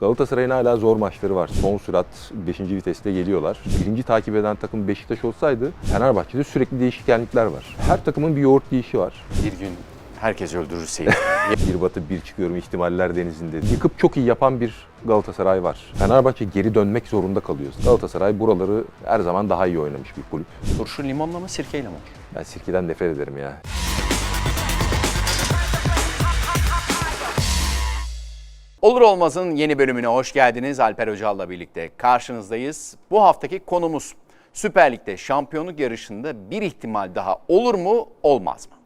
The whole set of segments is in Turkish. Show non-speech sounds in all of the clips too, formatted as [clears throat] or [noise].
Galatasaray'ın hala zor maçları var. Son sürat 5. viteste geliyorlar. Birinci takip eden takım Beşiktaş olsaydı Fenerbahçe'de sürekli değişkenlikler var. Her takımın bir yoğurt yiyişi var. Bir gün herkes öldürürse [laughs] Bir batı bir çıkıyorum ihtimaller denizinde. Yıkıp çok iyi yapan bir Galatasaray var. Fenerbahçe geri dönmek zorunda kalıyor. Galatasaray buraları her zaman daha iyi oynamış bir kulüp. turşu limonla mı sirkeyle mi? Ben sirkeden nefret ederim ya. Olur Olmaz'ın yeni bölümüne hoş geldiniz. Alper Öcal'la birlikte karşınızdayız. Bu haftaki konumuz Süper Lig'de şampiyonluk yarışında bir ihtimal daha olur mu olmaz mı?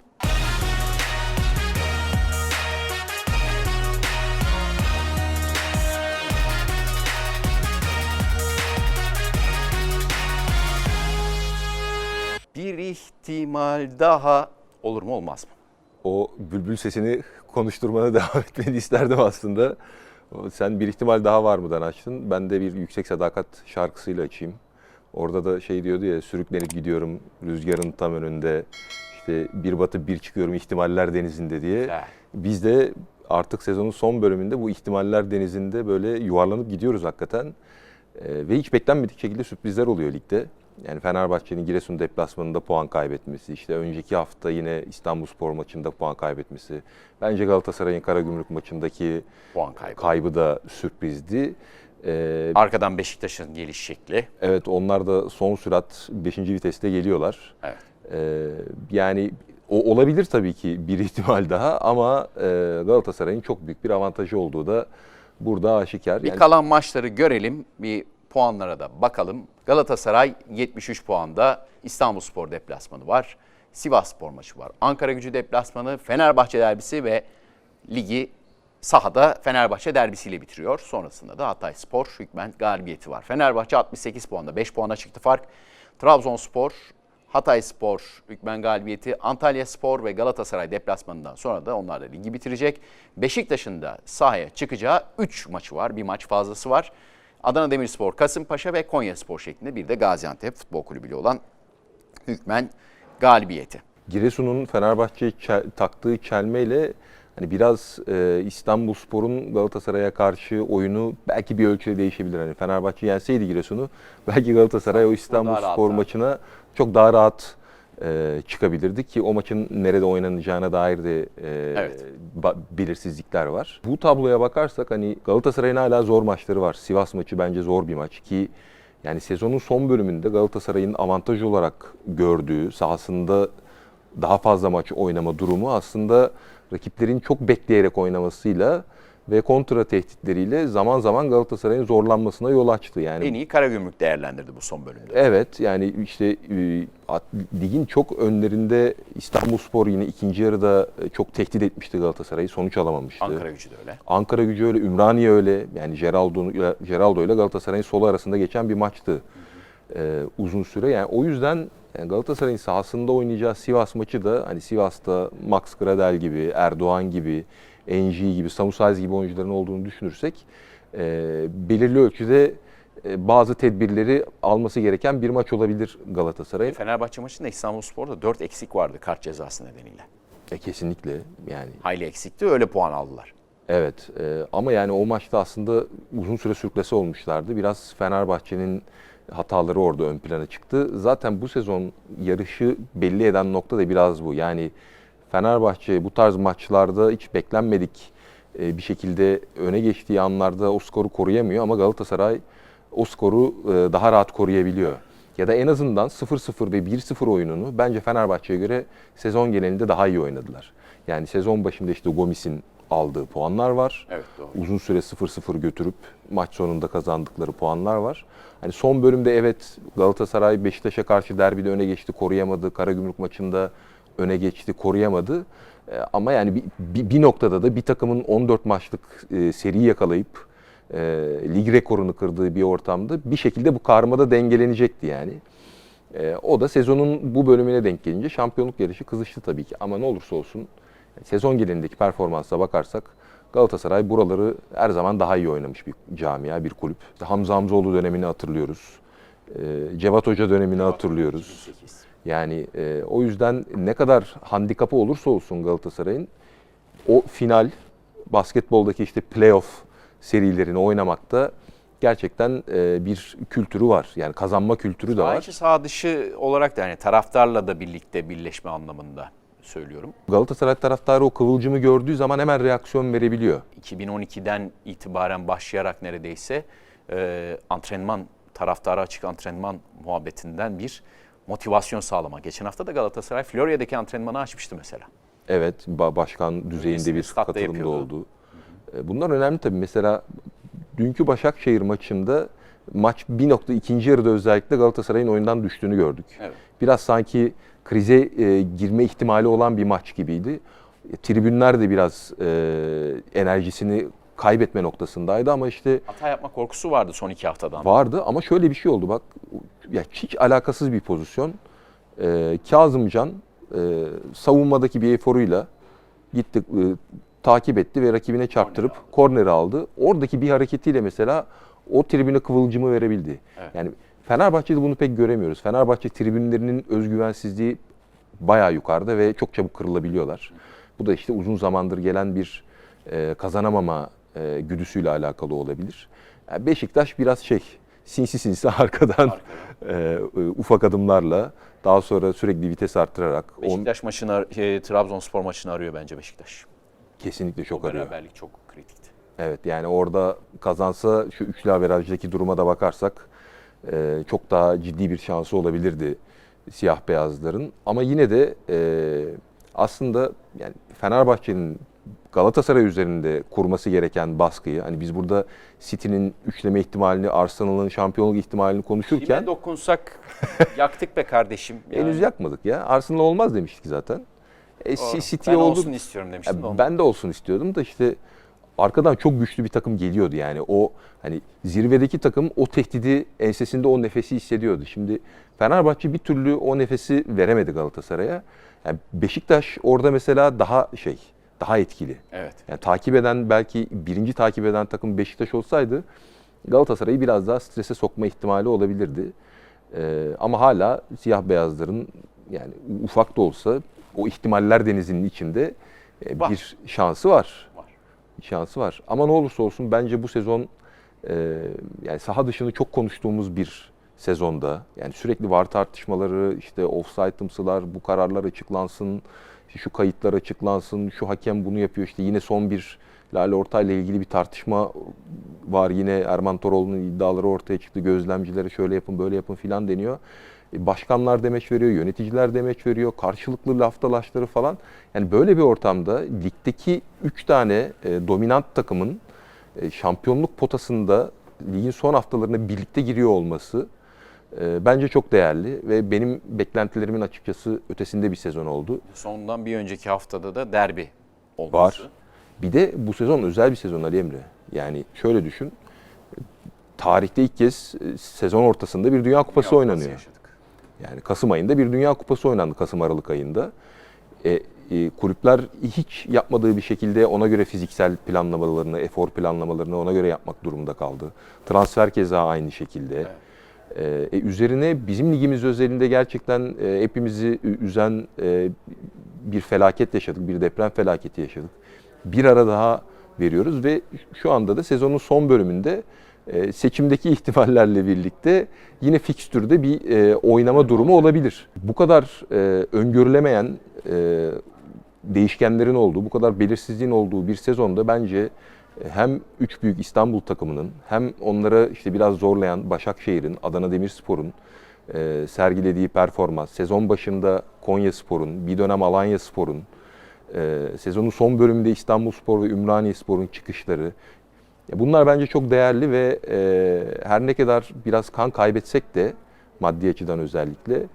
Bir ihtimal daha olur mu olmaz mı? O bülbül sesini konuşturmana [laughs] devam etmeni isterdim aslında. Sen bir ihtimal daha var mıdan açtın. Ben de bir Yüksek Sadakat şarkısıyla açayım. Orada da şey diyordu ya sürüklenip gidiyorum rüzgarın tam önünde. İşte bir batıp bir çıkıyorum ihtimaller denizinde diye. Güzel. Biz de artık sezonun son bölümünde bu ihtimaller denizinde böyle yuvarlanıp gidiyoruz hakikaten. Ee, ve hiç beklenmedik şekilde sürprizler oluyor ligde. Yani Fenerbahçe'nin Giresun deplasmanında puan kaybetmesi, işte önceki hafta yine İstanbulspor maçında puan kaybetmesi. Bence Galatasaray'ın Karagümrük maçındaki Puan kaybı. kaybı da sürprizdi. Ee, Arkadan Beşiktaş'ın geliş şekli. evet onlar da son sürat 5. viteste geliyorlar. Evet. Ee, yani o olabilir tabii ki bir [laughs] ihtimal daha ama e, Galatasaray'ın çok büyük bir avantajı olduğu da burada aşikar. Bir Yani kalan maçları görelim. Bir puanlara da bakalım. Galatasaray 73 puanda. İstanbulspor deplasmanı var. Sivasspor maçı var. Ankara Gücü deplasmanı, Fenerbahçe derbisi ve ligi sahada Fenerbahçe derbisiyle bitiriyor. Sonrasında da Hatay Spor hükmen galibiyeti var. Fenerbahçe 68 puanda. 5 puana çıktı fark. Trabzonspor, Hatay Spor hükmen galibiyeti, Antalya Spor ve Galatasaray deplasmanından sonra da onlar da ligi bitirecek. Beşiktaş'ın da sahaya çıkacağı 3 maçı var. Bir maç fazlası var. Adana Demirspor, Kasımpaşa ve Konya Spor şeklinde bir de Gaziantep Futbol Kulübü ile olan hükmen galibiyeti. Giresun'un Fenerbahçe'ye çel- taktığı çelmeyle hani biraz e, İstanbulspor'un Galatasaray'a karşı oyunu belki bir ölçüde değişebilir. Hani Fenerbahçe yenseydi Giresun'u belki Galatasaray o İstanbulspor maçına çok daha rahat e, çıkabilirdi ki o maçın nerede oynanacağına dair de e, Evet. belirsizlikler var. Bu tabloya bakarsak hani Galatasaray'ın hala zor maçları var. Sivas maçı bence zor bir maç ki yani sezonun son bölümünde Galatasaray'ın avantaj olarak gördüğü sahasında daha fazla maç oynama durumu aslında rakiplerin çok bekleyerek oynamasıyla ve kontra tehditleriyle zaman zaman Galatasaray'ın zorlanmasına yol açtı. Yani En iyi Karagümrük değerlendirdi bu son bölümde. Evet yani işte e, ligin çok önlerinde İstanbulspor yine ikinci yarıda e, çok tehdit etmişti Galatasaray'ı. Sonuç alamamıştı. Ankara Gücü de öyle. Ankara gücü öyle, Ümraniye öyle. Yani Geraldo, Geraldo ile Galatasaray'ın solu arasında geçen bir maçtı e, uzun süre. Yani o yüzden yani Galatasaray'ın sahasında oynayacağı Sivas maçı da hani Sivas'ta Max Gradel gibi, Erdoğan gibi, Enji gibi, Samusaz gibi oyuncuların olduğunu düşünürsek e, belirli ölçüde e, bazı tedbirleri alması gereken bir maç olabilir Galatasaray'ın. Fenerbahçe maçında İstanbulspor'da 4 eksik vardı kart cezası nedeniyle. E, kesinlikle yani Hayli eksikti öyle puan aldılar. Evet e, ama yani o maçta aslında uzun süre sürklese olmuşlardı. Biraz Fenerbahçe'nin hataları orada ön plana çıktı. Zaten bu sezon yarışı belli eden nokta da biraz bu. Yani Fenerbahçe bu tarz maçlarda hiç beklenmedik e, bir şekilde öne geçtiği anlarda o skoru koruyamıyor ama Galatasaray o skoru e, daha rahat koruyabiliyor. Ya da en azından 0-0 ve 1-0 oyununu bence Fenerbahçe'ye göre sezon genelinde daha iyi oynadılar. Yani sezon başında işte Gomis'in aldığı puanlar var. Evet doğru. Uzun süre 0-0 götürüp maç sonunda kazandıkları puanlar var. Hani son bölümde evet Galatasaray Beşiktaş'a karşı derbide öne geçti, koruyamadı. Karagümrük maçında öne geçti, koruyamadı. Ee, ama yani bir, bir, bir noktada da bir takımın 14 maçlık e, seriyi yakalayıp e, lig rekorunu kırdığı bir ortamda bir şekilde bu karmada dengelenecekti yani. E, o da sezonun bu bölümüne denk gelince şampiyonluk yarışı kızıştı tabii ki. Ama ne olursa olsun sezon genelindeki performansa bakarsak Galatasaray buraları her zaman daha iyi oynamış bir camia, bir kulüp. İşte Hamza Hamzoğlu dönemini hatırlıyoruz. E, Cevat Hoca dönemini hatırlıyoruz. 2008. Yani e, o yüzden ne kadar handikapı olursa olsun Galatasaray'ın o final basketboldaki işte playoff serilerini oynamakta gerçekten e, bir kültürü var. Yani kazanma kültürü de var. içi sağ dışı olarak da yani taraftarla da birlikte birleşme anlamında söylüyorum. Galatasaray taraftarı o kıvılcımı gördüğü zaman hemen reaksiyon verebiliyor. 2012'den itibaren başlayarak neredeyse e, antrenman, taraftara açık antrenman muhabbetinden bir motivasyon sağlama. Geçen hafta da Galatasaray Florya'daki antrenmanı açmıştı mesela. Evet, ba- başkan düzeyinde bir yapıyordu. oldu. E, Bunlar önemli tabii. Mesela dünkü Başakşehir maçında maç bir nokta ikinci yarıda özellikle Galatasaray'ın oyundan düştüğünü gördük. Evet. Biraz sanki krize e, girme ihtimali olan bir maç gibiydi. E, tribünler de biraz e, enerjisini kaybetme noktasındaydı ama işte Hata yapma korkusu vardı son iki haftadan. vardı ama şöyle bir şey oldu bak. Ya hiç alakasız bir pozisyon. Ee, Kazımcan e, savunmadaki bir eforuyla gitti e, takip etti ve rakibine çarptırıp korneri aldı. Oradaki bir hareketiyle mesela o tribüne kıvılcımı verebildi. Evet. Yani Fenerbahçe'de bunu pek göremiyoruz. Fenerbahçe tribünlerinin özgüvensizliği bayağı yukarıda ve çok çabuk kırılabiliyorlar. Bu da işte uzun zamandır gelen bir e, kazanamama e, güdüsüyle alakalı olabilir. Yani Beşiktaş biraz şey sinsi sinsi [laughs] arkadan e, e, ufak adımlarla daha sonra sürekli vites arttırarak on, Beşiktaş maçını, ar- e, Trabzonspor maçını arıyor bence Beşiktaş. kesinlikle çok o arıyor. beraberlik çok kritikti. Evet yani orada kazansa şu üçlü averajdaki duruma da bakarsak e, çok daha ciddi bir şansı olabilirdi siyah beyazların. Ama yine de e, aslında yani Fenerbahçe'nin Galatasaray üzerinde kurması gereken baskıyı hani biz burada City'nin üçleme ihtimalini, Arsenal'ın şampiyonluk ihtimalini konuşurken Kime dokunsak yaktık be kardeşim. [laughs] Yani. henüz yakmadık ya. Arsenal olmaz demiştik zaten. E, Doğru. City'ye ben oldu. olsun istiyorum demiştim. Ya de ben de olsun istiyordum da işte arkadan çok güçlü bir takım geliyordu yani. O hani zirvedeki takım o tehdidi ensesinde o nefesi hissediyordu. Şimdi Fenerbahçe bir türlü o nefesi veremedi Galatasaray'a. Yani Beşiktaş orada mesela daha şey, daha etkili. Evet. Yani takip eden belki birinci takip eden takım Beşiktaş olsaydı Galatasaray'ı biraz daha strese sokma ihtimali olabilirdi. Ee, ama hala siyah beyazların yani ufak da olsa o ihtimaller denizinin içinde e, Var. bir şansı var. Var. Şansı var. Ama ne olursa olsun bence bu sezon e, yani saha dışını çok konuştuğumuz bir sezonda yani sürekli var tartışmaları işte offside'ımsılar bu kararlar açıklansın şu kayıtlar açıklansın şu hakem bunu yapıyor işte yine son bir Lale Ortay ile ilgili bir tartışma var yine Erman Toroğlu'nun iddiaları ortaya çıktı gözlemcilere şöyle yapın böyle yapın filan deniyor. E, Başkanlar demeç veriyor, yöneticiler demeç veriyor, karşılıklı laf dalaşları falan. Yani böyle bir ortamda ligdeki 3 tane e, dominant takımın e, şampiyonluk potasında ligin son haftalarına birlikte giriyor olması bence çok değerli ve benim beklentilerimin açıkçası ötesinde bir sezon oldu. Sondan bir önceki haftada da derbi olması. Var. Bir de bu sezon özel bir sezon Ali Emre. Yani şöyle düşün. Tarihte ilk kez e, sezon ortasında bir Dünya Kupası Dünya oynanıyor. yaşadık. Yani Kasım ayında bir Dünya Kupası oynandı Kasım Aralık ayında. E, e, kulüpler hiç yapmadığı bir şekilde ona göre fiziksel planlamalarını, efor planlamalarını ona göre yapmak durumunda kaldı. Transfer keza aynı şekilde. E, e, üzerine bizim ligimiz özelinde gerçekten e, hepimizi üzen e, bir felaket yaşadık, bir deprem felaketi yaşadık. Bir ara daha veriyoruz ve şu anda da sezonun son bölümünde e, seçimdeki [laughs] ihtimallerle birlikte yine fikstürde bir e, oynama durumu olabilir. Bu kadar e, öngörülemeyen e, değişkenlerin olduğu, bu kadar belirsizliğin olduğu bir sezonda bence e, hem üç büyük İstanbul takımının hem onlara işte biraz zorlayan Başakşehir'in, Adana Demirspor'un e, sergilediği performans, sezon başında Konyaspor'un, bir dönem Alanyaspor'un, e, sezonun son bölümünde İstanbulspor ve Ümraniyespor'un çıkışları, ya bunlar bence çok değerli ve e, her ne kadar biraz kan kaybetsek de maddi açıdan özellikle e,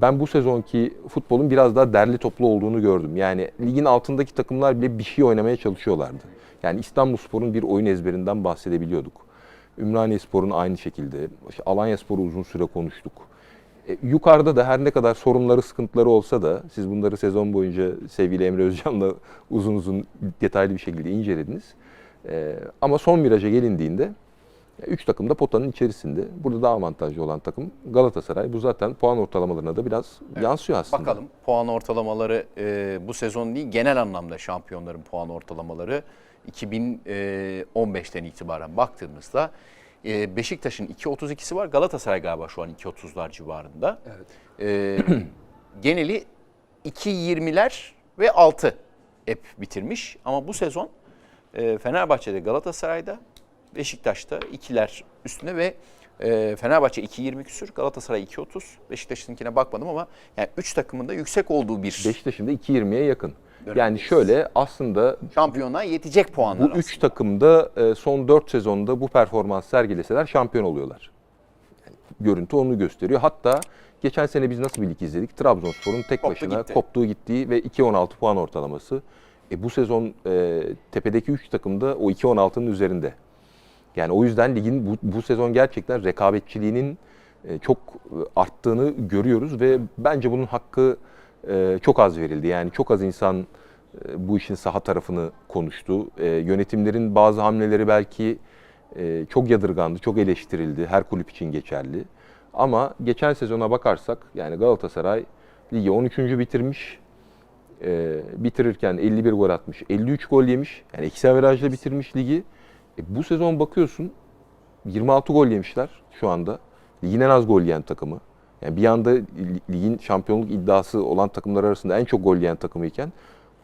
ben bu sezonki futbolun biraz daha derli toplu olduğunu gördüm. Yani ligin altındaki takımlar bile bir şey oynamaya çalışıyorlardı. Yani İstanbulspor'un bir oyun ezberinden bahsedebiliyorduk. Ümraniyespor'un aynı şekilde. İşte Alanyaspor'u uzun süre konuştuk. E, yukarıda da her ne kadar sorunları, sıkıntıları olsa da siz bunları sezon boyunca sevgili Emre Özcan'la [laughs] uzun uzun detaylı bir şekilde incelediniz. E, ama son viraja gelindiğinde 3 takım da potanın içerisinde. Burada daha avantajlı olan takım Galatasaray. Bu zaten puan ortalamalarına da biraz yansıyor aslında. Bakalım puan ortalamaları e, bu sezon değil genel anlamda şampiyonların puan ortalamaları 2015'ten itibaren baktığımızda e, Beşiktaş'ın 2.32'si var. Galatasaray galiba şu an 2.30'lar civarında. E, [clears throat] geneli 2.20'ler ve 6 hep bitirmiş. Ama bu sezon e, Fenerbahçe'de Galatasaray'da Beşiktaş'ta ikiler üstünde ve e, Fenerbahçe 2.20 küsür, Galatasaray 2.30. Beşiktaş'ınkine bakmadım ama yani 3 takımın da yüksek olduğu bir Beşiktaş'ın da 2.20'ye yakın. Yani Dönemdeyiz. şöyle aslında şampiyonluğa yetecek puanlar bu üç takımda e, son 4 sezonda bu performans sergileseler şampiyon oluyorlar. Yani görüntü onu gösteriyor. Hatta geçen sene biz nasıl bir lig izledik? Trabzonspor'un tek Koptu başına gitti. koptuğu gittiği ve 2.16 puan ortalaması. E, bu sezon e, tepedeki 3 takımda o 2.16'nın üzerinde. Yani o yüzden ligin bu, bu sezon gerçekten rekabetçiliğinin e, çok e, arttığını görüyoruz ve bence bunun hakkı e, çok az verildi. Yani çok az insan bu işin saha tarafını konuştu. Yönetimlerin bazı hamleleri belki çok yadırgandı, çok eleştirildi. Her kulüp için geçerli. Ama geçen sezona bakarsak yani Galatasaray ligi 13. bitirmiş. Bitirirken 51 gol atmış, 53 gol yemiş. Yani eksi averajla bitirmiş ligi. E, bu sezon bakıyorsun 26 gol yemişler şu anda. Ligin en az gol yiyen takımı. Yani bir anda li- ligin şampiyonluk iddiası olan takımlar arasında en çok gol yiyen takımı iken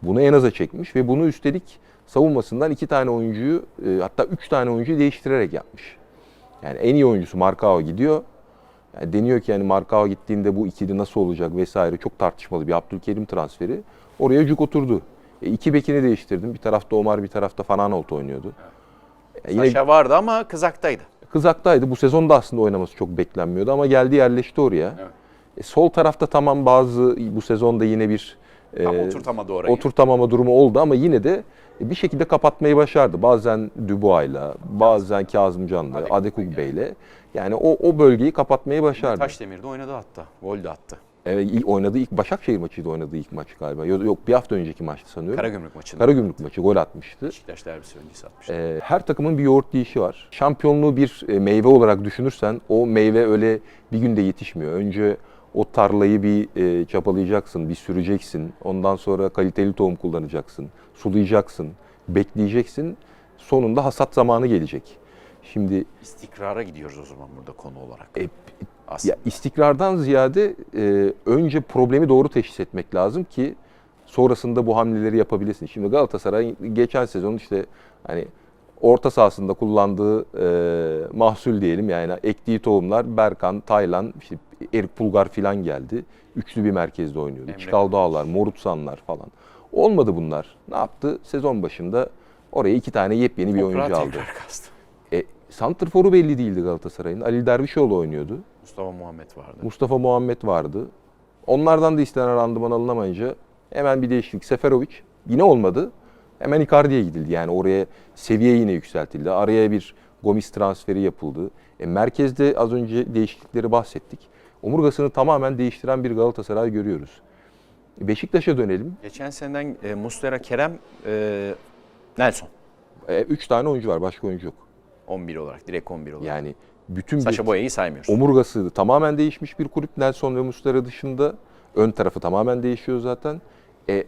bunu en aza çekmiş ve bunu üstelik savunmasından iki tane oyuncuyu e, hatta üç tane oyuncuyu değiştirerek yapmış. Yani en iyi oyuncusu Markao gidiyor. Yani deniyor ki yani Markao gittiğinde bu ikili nasıl olacak vesaire çok tartışmalı bir Abdülkerim transferi. Oraya cuk oturdu. E, iki bekini değiştirdim. Bir tarafta Omar bir tarafta Fananolt oynuyordu. E, yine Saşa vardı ama kızaktaydı. Kızaktaydı. Bu sezonda aslında oynaması çok beklenmiyordu ama geldi yerleşti oraya. Evet. E, sol tarafta tamam bazı bu sezonda yine bir e, Tam oturtamadı orayı. oturtamama durumu oldu ama yine de bir şekilde kapatmayı başardı. Bazen Dubois'la, bazen Kazımcan'la, Adekugbe Adekugbe'yle. Yani o, o bölgeyi kapatmayı başardı. Taşdemir'de oynadı hatta. Gol de attı. Evet, ilk oynadığı ilk Başakşehir maçıydı oynadığı ilk maç galiba. Yok, yok bir hafta önceki maçtı sanıyorum. Karagümrük maçında. Karagümrük maçı gol atmıştı. Beşiktaş derbisi öncesi atmış. Ee, her takımın bir yoğurt yiyişi var. Şampiyonluğu bir e, meyve olarak düşünürsen o meyve öyle bir günde yetişmiyor. Önce o tarlayı bir e, çapalayacaksın, bir süreceksin. Ondan sonra kaliteli tohum kullanacaksın, sulayacaksın, bekleyeceksin. Sonunda hasat zamanı gelecek. Şimdi İstikrara gidiyoruz o zaman burada konu olarak. e, Aslında. ya istikrardan ziyade e, önce problemi doğru teşhis etmek lazım ki sonrasında bu hamleleri yapabilirsin. Şimdi Galatasaray geçen sezon işte hani orta sahasında kullandığı e, mahsul diyelim yani ektiği tohumlar Berkan, Taylan, işte Erik Pulgar filan geldi. Üçlü bir merkezde oynuyordu. Emre Çıkal Dağlar, Morutsanlar falan. Olmadı bunlar. Ne yaptı? Sezon başında oraya iki tane yepyeni bir Toprağı oyuncu aldı. kastı. E, Santrfor'u belli değildi Galatasaray'ın. Ali Dervişoğlu oynuyordu. Mustafa Muhammed vardı. Mustafa Muhammed vardı. Onlardan da istenen randıman alınamayınca hemen bir değişiklik. Seferovic yine olmadı. Hemen Icardi'ye gidildi. Yani oraya seviye yine yükseltildi. Araya bir Gomis transferi yapıldı. E, merkezde az önce değişiklikleri bahsettik. Omurgasını tamamen değiştiren bir Galatasaray görüyoruz. Beşiktaş'a dönelim. Geçen seneden e, Muslera, Kerem, e, Nelson. E, üç tane oyuncu var. Başka oyuncu yok. 11 olarak, direkt 11 olarak. Yani bütün Saşa Boya'yı saymıyoruz. omurgası tamamen değişmiş bir kulüp. Nelson ve Muslera dışında ön tarafı tamamen değişiyor zaten. E, e,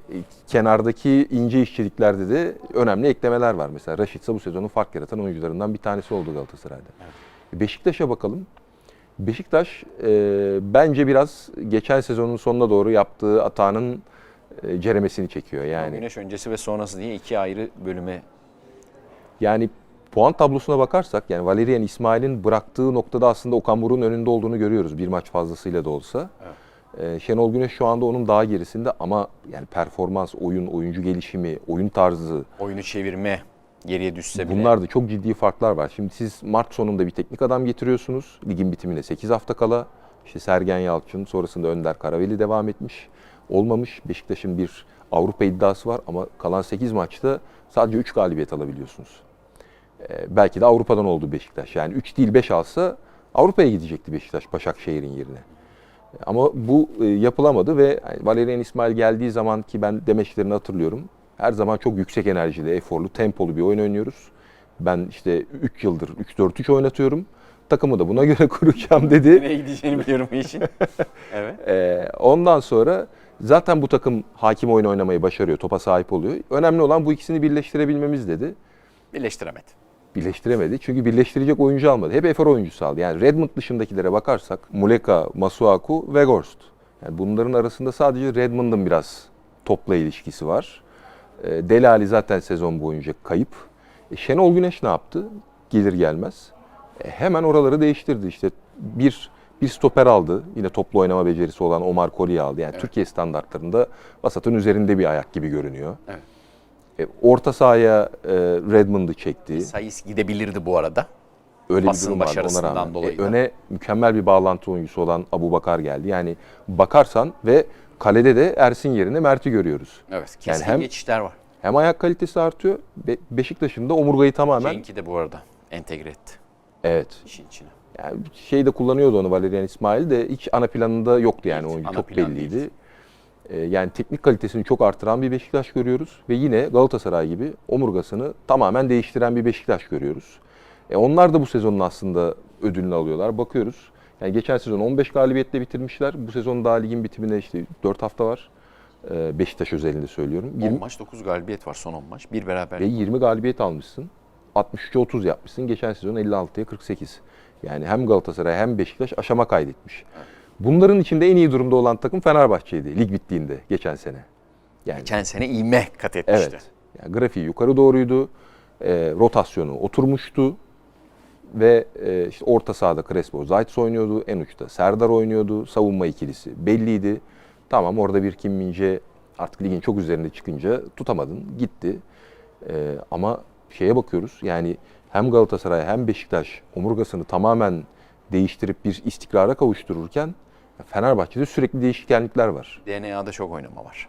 kenardaki ince işçiliklerde de önemli eklemeler var. Mesela Raşitsa bu sezonun fark yaratan oyuncularından bir tanesi oldu Galatasaray'da. E, Beşiktaş'a bakalım. Beşiktaş e, bence biraz geçen sezonun sonuna doğru yaptığı hatanın e, ceremesini çekiyor. Yani Güneş öncesi ve sonrası diye iki ayrı bölüme Yani puan tablosuna bakarsak yani Valerian İsmail'in bıraktığı noktada aslında Okan Buruk'un önünde olduğunu görüyoruz bir maç fazlasıyla da olsa. Ee, Şenol Güneş şu anda onun daha gerisinde ama yani performans, oyun, oyuncu gelişimi, oyun tarzı oyunu çevirme geriye düşse bile. bunlar da çok ciddi farklar var. Şimdi siz Mart sonunda bir teknik adam getiriyorsunuz. Ligin bitimine 8 hafta kala. İşte Sergen Yalçın, sonrasında Önder Karaveli devam etmiş. Olmamış. Beşiktaş'ın bir Avrupa iddiası var ama kalan 8 maçta sadece 3 galibiyet alabiliyorsunuz. Ee, belki de Avrupa'dan oldu Beşiktaş. Yani 3 değil 5 alsa Avrupa'ya gidecekti Beşiktaş Başakşehir'in yerine. Ee, Ama bu e, yapılamadı ve Valerian İsmail geldiği zaman ki ben demeçlerini hatırlıyorum. Her zaman çok yüksek enerjili, eforlu, tempolu bir oyun oynuyoruz. Ben işte 3 yıldır 3-4-3 oynatıyorum. Takımı da buna [laughs] göre kuracağım dedi. Nereye gideceğini biliyorum bu işin. [laughs] evet. Ee, ondan sonra Zaten bu takım hakim oyun oynamayı başarıyor, topa sahip oluyor. Önemli olan bu ikisini birleştirebilmemiz dedi. Birleştiremedi. Birleştiremedi çünkü birleştirecek oyuncu almadı. Hep efor oyuncusu aldı. Yani Redmond dışındakilere bakarsak Muleka, Masuaku, Weghorst. Yani bunların arasında sadece Redmond'ın biraz topla ilişkisi var. E, Delali zaten sezon boyunca kayıp. E, Şenol Güneş ne yaptı? Gelir gelmez. E, hemen oraları değiştirdi. İşte bir bir stoper aldı. Yine toplu oynama becerisi olan Omar Koli'yi aldı. Yani Türkiye standartlarında vasatın üzerinde bir ayak gibi görünüyor. Evet. E, orta sahaya e, Redmond'ı çekti. Sayıs gidebilirdi bu arada. Öyle Pasın bir durum vardı ona başarısından rağmen. dolayı E, öne mükemmel bir bağlantı oyuncusu olan Abu Bakar geldi. Yani bakarsan ve kalede de Ersin yerine Mert'i görüyoruz. Evet. Yani Keskin hem- geçişler var. Hem ayak kalitesi artıyor. Be- Beşiktaş'ın da omurgayı tamamen Cenk'i de bu arada entegre etti evet. işin içine. Yani şey de kullanıyordu onu Valerian İsmail de hiç ana planında yoktu yani Değil, oyuncu çok belliydi. değil. Ee, yani teknik kalitesini çok artıran bir Beşiktaş görüyoruz ve yine Galatasaray gibi omurgasını tamamen değiştiren bir Beşiktaş görüyoruz. E onlar da bu sezonun aslında ödülünü alıyorlar. Bakıyoruz. Yani geçen sezon 15 galibiyetle bitirmişler. Bu sezon daha ligin bitimine işte 4 hafta var. Ee, Beşiktaş özelinde söylüyorum. 10 20 maç 9 galibiyet var son 10 maç. Bir beraber. ve 20 galibiyet almışsın. 63'e 30 yapmışsın. Geçen sezon 56'ya 48. Yani hem Galatasaray hem Beşiktaş aşama kaydetmiş. Bunların içinde en iyi durumda olan takım Fenerbahçe'ydi lig bittiğinde geçen sene. Yani Geçen sene ivme kat etmişti. evet. Yani grafiği yukarı doğruydu. E, rotasyonu oturmuştu. Ve e, işte orta sahada Crespo Zayt oynuyordu. En uçta Serdar oynuyordu. Savunma ikilisi belliydi. Tamam orada bir Kim Mince artık ligin çok üzerinde çıkınca tutamadın. Gitti. E, ama şeye bakıyoruz yani hem Galatasaray hem Beşiktaş omurgasını tamamen değiştirip bir istikrara kavuştururken Fenerbahçe'de sürekli değişkenlikler var. DNA'da çok oynama var.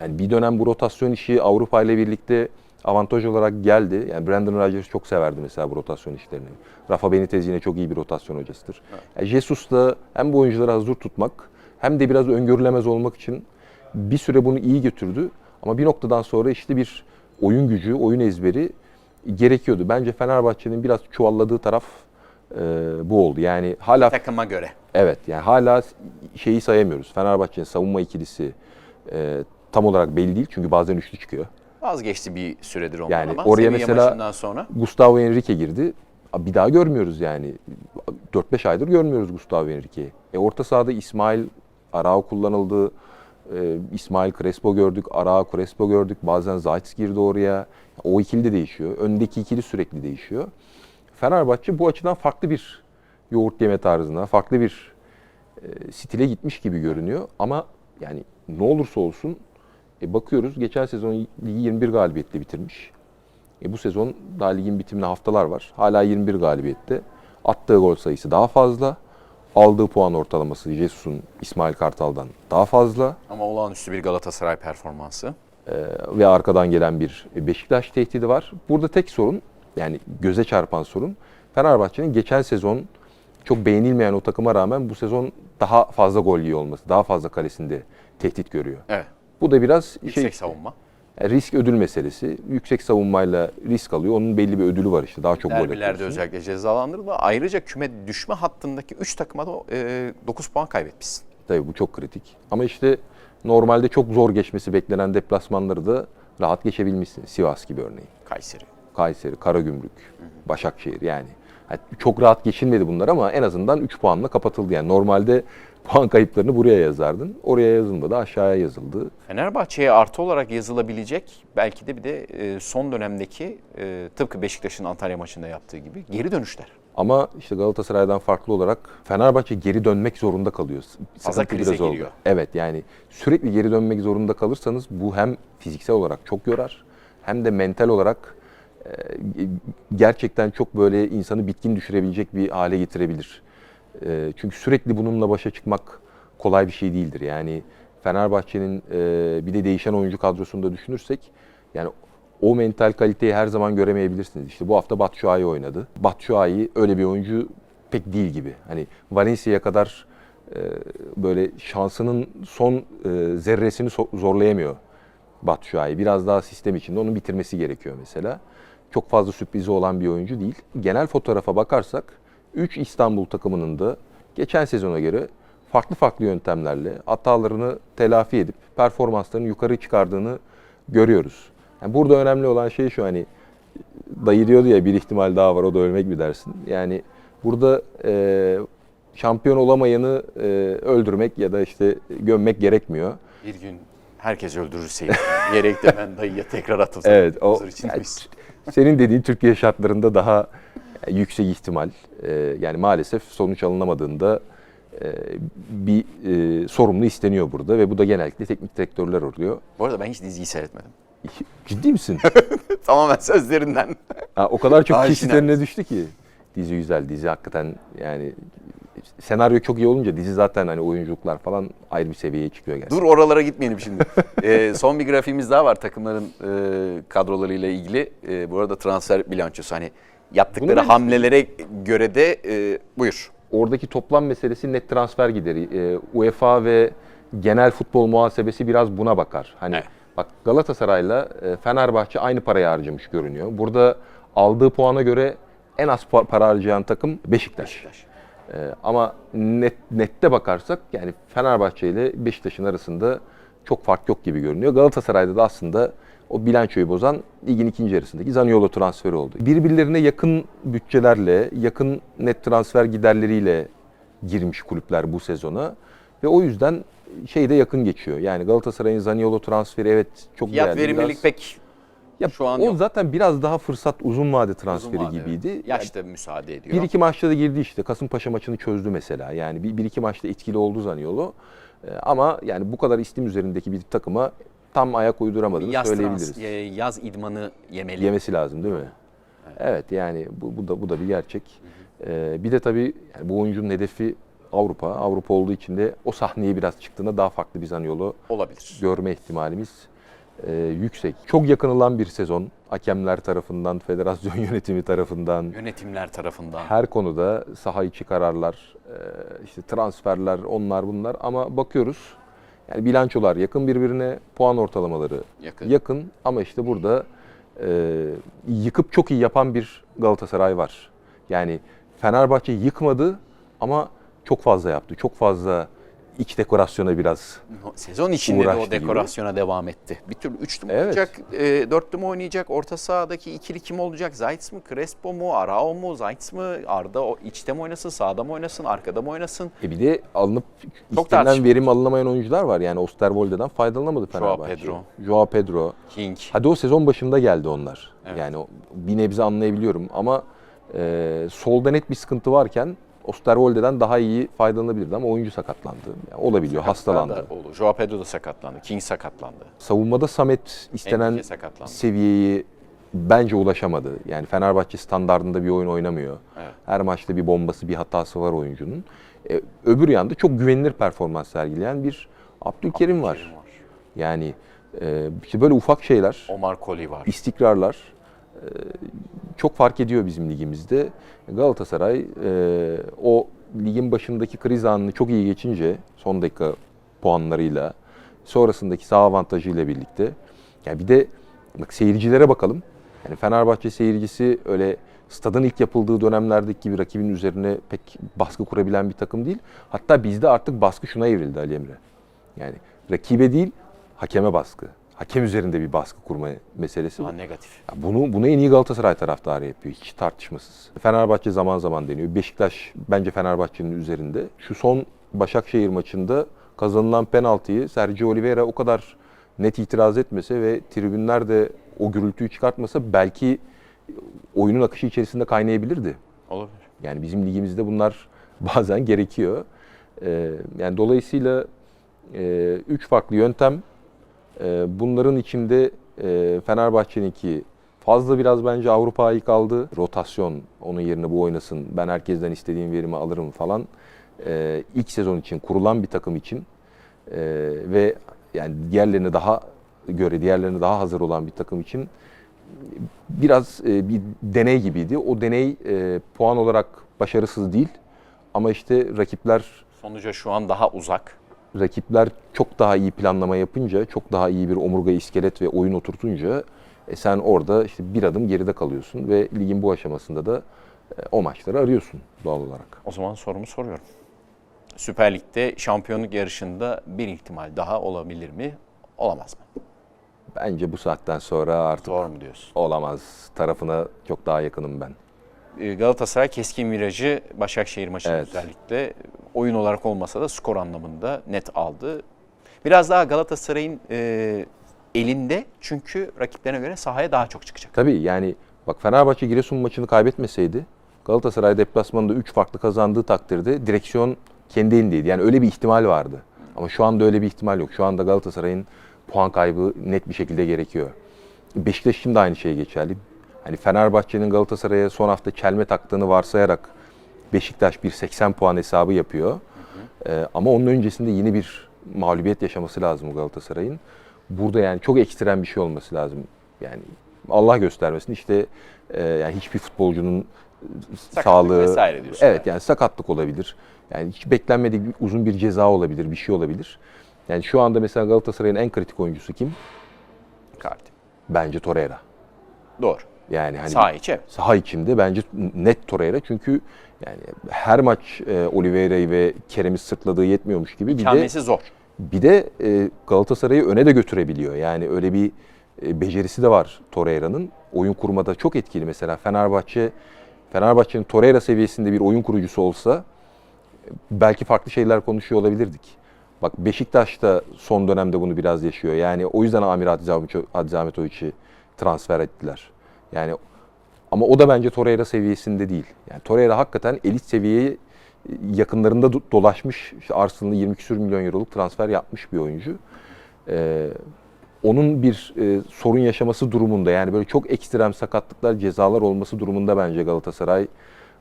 Yani bir dönem bu rotasyon işi Avrupa ile birlikte avantaj olarak geldi. Yani Brandon Rodgers çok severdi mesela bu rotasyon işlerini. Rafa Benitez yine çok iyi bir rotasyon hocasıdır. Yani Jesus da hem bu oyuncuları hazır tutmak hem de biraz öngörülemez olmak için bir süre bunu iyi götürdü. Ama bir noktadan sonra işte bir oyun gücü, oyun ezberi gerekiyordu. Bence Fenerbahçe'nin biraz çuvalladığı taraf e, bu oldu. Yani hala Takıma göre. Evet yani hala şeyi sayamıyoruz. Fenerbahçe'nin savunma ikilisi e, tam olarak belli değil. Çünkü bazen üçlü çıkıyor. Vazgeçti bir süredir ondan Yani ama oraya Sevilla mesela- sonra Gustavo Henrique girdi. Bir daha görmüyoruz yani. 4-5 aydır görmüyoruz Gustavo Henrique'yi. E orta sahada İsmail Arao kullanıldı. E, İsmail Crespo gördük, Arao Crespo gördük. Bazen Zayt girdi oraya. O ikili de değişiyor. Öndeki ikili sürekli değişiyor. Fenerbahçe bu açıdan farklı bir yoğurt yeme tarzına, farklı bir e, stile gitmiş gibi görünüyor. Ama yani ne olursa olsun e, bakıyoruz geçen sezon ligi 21 galibiyetle bitirmiş. E, bu sezon daha ligin bitimine haftalar var. Hala 21 galibiyette. Attığı gol sayısı daha fazla. Aldığı puan ortalaması Jesus'un İsmail Kartal'dan daha fazla. ama olağanüstü bir Galatasaray performansı. E, ve arkadan gelen bir Beşiktaş tehdidi var. Burada tek sorun yani göze çarpan sorun Fenerbahçe'nin geçen sezon çok beğenilmeyen o takıma rağmen bu sezon daha fazla gol yiyor olması, daha fazla kalesinde tehdit görüyor. Evet. Bu da biraz Yüksek şey savunma. yani risk ödül meselesi. Yüksek savunmayla risk alıyor. Onun belli bir ödülü var işte. Daha çok gol atıyorsun. özellikle cezalandırıldı. Ayrıca küme düşme hattındaki 3 takıma da e, 9 puan kaybetmişsin. Tabii bu çok kritik. Ama işte normalde çok zor geçmesi beklenen deplasmanları da rahat geçebilmişsin. Sivas gibi örneğin. Kayseri. Kayseri, Karagümrük, Başakşehir yani. Çok rahat geçilmedi bunlar ama en azından 3 puanla kapatıldı. Yani normalde [laughs] puan kayıplarını buraya yazardın. Oraya yazılmadı, aşağıya yazıldı. Fenerbahçe'ye artı olarak yazılabilecek belki de bir de e, son dönemdeki e, tıpkı Beşiktaş'ın Antalya maçında yaptığı gibi geri dönüşler. Ama işte Galatasaray'dan farklı olarak Fenerbahçe geri dönmek zorunda kalıyor. Fazla krize biraz oldu. giriyor. Evet yani sürekli geri dönmek zorunda kalırsanız bu hem fiziksel olarak çok yorar hem de mental olarak gerçekten çok böyle insanı bitkin düşürebilecek bir hale getirebilir. E, çünkü sürekli bununla başa çıkmak kolay bir şey değildir. Yani Fenerbahçe'nin e, bir de değişen oyuncu kadrosunu da düşünürsek yani o mental kaliteyi her zaman göremeyebilirsiniz. İşte bu hafta Batshuayi oynadı. Batshuayi öyle bir oyuncu pek değil gibi. Hani Valencia'ya kadar e, böyle şansının son e, zerresini zorlayamıyor Batshuayi. Biraz daha sistem içinde onun bitirmesi gerekiyor mesela. Çok fazla sürprizi olan bir oyuncu değil. Genel fotoğrafa bakarsak 3 İstanbul takımının da geçen sezona göre farklı farklı yöntemlerle hatalarını telafi edip performanslarını yukarı çıkardığını görüyoruz. Yani burada önemli olan şey şu hani dayı diyordu ya bir ihtimal daha var o da ölmek mi dersin? Yani burada e, şampiyon olamayanı e, öldürmek ya da işte gömmek gerekmiyor. Bir gün herkes öldürürse gerek de ben dayıya tekrar atılsam. Evet, o için yani? Senin dediğin Türkiye şartlarında daha e, yüksek ihtimal. E, yani maalesef sonuç alınamadığında e, bir sorumlu isteniyor burada ve bu da genellikle teknik direktörler oluyor. Bu arada ben hiç diziyi seyretmedim. Ciddi misin? [laughs] Tamamen sözlerinden. Ha, o kadar çok Aşina. kesitlerine düştü ki. Dizi güzel, dizi hakikaten yani senaryo çok iyi olunca dizi zaten hani oyunculuklar falan ayrı bir seviyeye çıkıyor gerçekten. Dur oralara gitmeyelim şimdi. [laughs] Ee, son bir grafiğimiz daha var takımların e, kadrolarıyla ilgili. E, bu arada transfer bilançosu hani yaptıkları Bunu hamlelere göre de e, buyur. Oradaki toplam meselesi net transfer gideri. Ee, UEFA ve genel futbol muhasebesi biraz buna bakar. Hani Evet. bak Galatasaray'la e, Fenerbahçe aynı parayı harcamış görünüyor. Burada aldığı puana göre en az pa- para harcayan takım Beşiktaş. Beşiktaş. Ee, ama net nette bakarsak yani Fenerbahçe ile Beşiktaş'ın arasında çok fark yok gibi görünüyor. Galatasaray'da da aslında o bilançoyu bozan ligin ikinci yarısındaki Zaniolo transferi oldu. Birbirlerine yakın bütçelerle, yakın net transfer giderleriyle girmiş kulüpler bu sezona ve o yüzden şey de yakın geçiyor. Yani Galatasaray'ın Zaniolo transferi evet çok Fiyat değerli. verimlilik biraz- pek ya şu an o yok. zaten biraz daha fırsat uzun vade transferi uzun gibiydi. Yani Yaş da müsaade ediyor. bir iki maçta da girdi işte. Kasımpaşa maçını çözdü mesela. Yani bir, bir iki maçta etkili oldu Zaniolo. Ee, ama yani bu kadar istim üzerindeki bir takıma tam ayak uyduramadığını yaz, söyleyebiliriz. trans, e, yaz idmanı yemeli. Yemesi lazım değil mi? Evet, yani bu, bu da bu da bir gerçek. Ee, bir de tabii yani bu oyuncunun hedefi Avrupa. Avrupa olduğu için de o sahneye biraz çıktığında daha farklı bir Zaniolo Olabilir. görme ihtimalimiz e, yüksek. Çok yakınılan bir sezon. Hakemler tarafından, federasyon [laughs] yönetimi tarafından, Yönetimler tarafından. her konuda saha içi kararlar, e, işte transferler, onlar bunlar ama bakıyoruz yani bilançolar yakın birbirine, puan ortalamaları Yakın. yakın ama işte burada e, yıkıp çok iyi yapan bir Galatasaray var. Yani Fenerbahçe yıkmadı ama çok fazla yaptı. Çok fazla iç dekorasyona biraz Sezon içinde de Uğraştı o gibi. dekorasyona devam etti. Bir türlü üçlü mü Evet. olacak, e, dörtlü mü oynayacak, orta sahadaki ikili kim olacak? Zayt mı, Crespo mu, Arao mu, Zayt mı, Arda o içte mi oynasın, sağda mı oynasın, arkada mı oynasın? E bir de alınıp istenilen verim alınamayan oyuncular var. Yani Osterwolde'den faydalanamadı Fenerbahçe. Pedro. Joao Pedro. King. Hadi o sezon başında geldi onlar. Evet. Yani o- bir nebze anlayabiliyorum ama e, solda net bir sıkıntı varken Osterwolde'den daha iyi faydalanabilirdi ama oyuncu sakatlandı. Yani olabiliyor, hastalandı. Da oldu. Joao Pedro da sakatlandı. King sakatlandı. Savunmada Samet istenen sakatlandı. seviyeyi bence ulaşamadı. Yani Fenerbahçe standartında bir oyun oynamıyor. Evet. Her maçta bir bombası, bir hatası var oyuncunun. E, öbür yanda çok güvenilir performans sergileyen bir Abdülkerim var. Kerim var. Yani e, işte böyle ufak şeyler, Omar Koli var. istikrarlar çok fark ediyor bizim ligimizde. Galatasaray e, o ligin başındaki kriz anını çok iyi geçince son dakika puanlarıyla sonrasındaki sağ avantajıyla birlikte yani bir de bak seyircilere bakalım. Yani Fenerbahçe seyircisi öyle stadın ilk yapıldığı dönemlerdeki gibi rakibin üzerine pek baskı kurabilen bir takım değil. Hatta bizde artık baskı şuna evrildi Ali Emre. Yani rakibe değil, hakeme baskı. Hakem üzerinde bir baskı kurma meselesi var. negatif. Ya Bunu, bunu en iyi Galatasaray taraftarı yapıyor. Hiç tartışmasız. Fenerbahçe zaman zaman deniyor. Beşiktaş bence Fenerbahçe'nin üzerinde. Şu son Başakşehir maçında kazanılan penaltıyı Sergio Oliveira o kadar net itiraz etmese ve tribünler de o gürültüyü çıkartmasa belki oyunun akışı içerisinde kaynayabilirdi. Olabilir. Yani bizim ligimizde bunlar [laughs] bazen gerekiyor. Ee, yani dolayısıyla e, üç farklı yöntem. Ee, bunların içinde e, Fenerbahçe'ninki fazla biraz bence Avrupa'yı kaldı. Rotasyon onun yerine bu oynasın. Ben herkesten istediğim verimi alırım falan. Ee, ilk sezon için kurulan bir takım için e, ve yani diğerlerine daha göre diğerlerine daha hazır olan bir takım için biraz e, bir deney gibiydi. O deney e, puan olarak başarısız değil ama işte rakipler Sonuca şu an daha uzak. Rakipler çok daha iyi planlama yapınca, çok daha iyi bir omurga iskelet ve oyun oturtunca e, sen orada işte bir adım geride kalıyorsun ve ligin bu aşamasında da e, o maçları arıyorsun doğal olarak. O zaman sorumu soruyorum. Süper Lig'de şampiyonluk yarışında bir ihtimal daha olabilir mi? Olamaz mı? Bence bu saatten sonra artık Doğru mu diyorsun? olamaz tarafına çok daha yakınım ben. Ee, Galatasaray keskin virajı Başakşehir maçında Evet. özellikle oyun olarak olmasa da skor anlamında net aldı. Biraz daha Galatasaray'ın e, elinde çünkü rakiplerine göre sahaya daha çok çıkacak. Tabii yani bak Fenerbahçe Giresun maçını kaybetmeseydi Galatasaray deplasmanında 3 farklı kazandığı takdirde direksiyon kendi elindeydi. Yani öyle bir ihtimal vardı. Ama şu anda öyle bir ihtimal yok. Şu anda Galatasaray'ın puan kaybı net bir şekilde gerekiyor. Beşiktaş için de aynı şey geçerli. Hani Fenerbahçe'nin Galatasaray'a son hafta çelme taktığını varsayarak Beşiktaş bir 80 puan hesabı yapıyor. Ee, ama onun öncesinde yeni bir mağlubiyet yaşaması lazım Galatasaray'ın. Burada yani çok ekstrem bir şey olması lazım. Yani Allah göstermesin işte e, yani hiçbir futbolcunun Sakatlık sağlığı vesaire diyorsun Evet yani sakatlık olabilir. Yani hiç beklenmedik bir- uzun bir ceza olabilir, bir şey olabilir. Yani şu anda mesela Galatasaray'ın en kritik oyuncusu kim? Kartı. Bence Torreira. Doğru. Yani hani Saha içi saha içinde bence net Torreira çünkü yani her maç e, Oliveira'yı ve Kerem'i sırtladığı yetmiyormuş gibi bir de Kendisi zor. bir de e, Galatasaray'ı öne de götürebiliyor. Yani öyle bir e, becerisi de var Torreira'nın. Oyun kurmada çok etkili mesela Fenerbahçe Fenerbahçe'nin Torreira seviyesinde bir oyun kurucusu olsa belki farklı şeyler konuşuyor olabilirdik. Bak Beşiktaş da son dönemde bunu biraz yaşıyor. Yani o yüzden Amir Hadzihamatovic'i transfer ettiler. Yani ama o da bence Torreira seviyesinde değil. Yani Torreira hakikaten elit seviyeye yakınlarında do- dolaşmış. İşte Arsenal'ı 20 küsür milyon euroluk transfer yapmış bir oyuncu. Ee, onun bir e, sorun yaşaması durumunda yani böyle çok ekstrem sakatlıklar, cezalar olması durumunda bence Galatasaray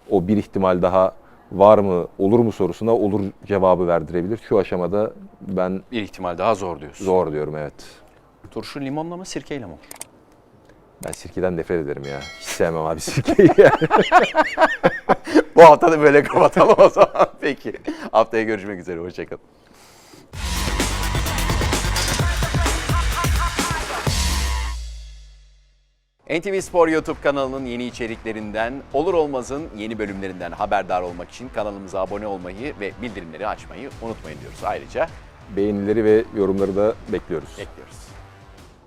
o bir ihtimal daha var mı, olur mu sorusuna olur cevabı verdirebilir. Şu aşamada ben Bir ihtimal daha zor diyorsun. zor diyorum evet. Turşu limonla mı sirkeyle mi olur? Ben sirkeden nefret ederim ya. Hiç sevmem abi sirkeyi. [laughs] Bu hafta da böyle kapatalım o zaman. [laughs] Peki. Haftaya görüşmek üzere. Hoşçakalın. NTV Spor YouTube kanalının yeni içeriklerinden, olur olmazın yeni bölümlerinden haberdar olmak için kanalımıza abone olmayı ve bildirimleri açmayı unutmayın diyoruz. Ayrıca Beğenileri ve yorumları da bekliyoruz. bekliyoruz.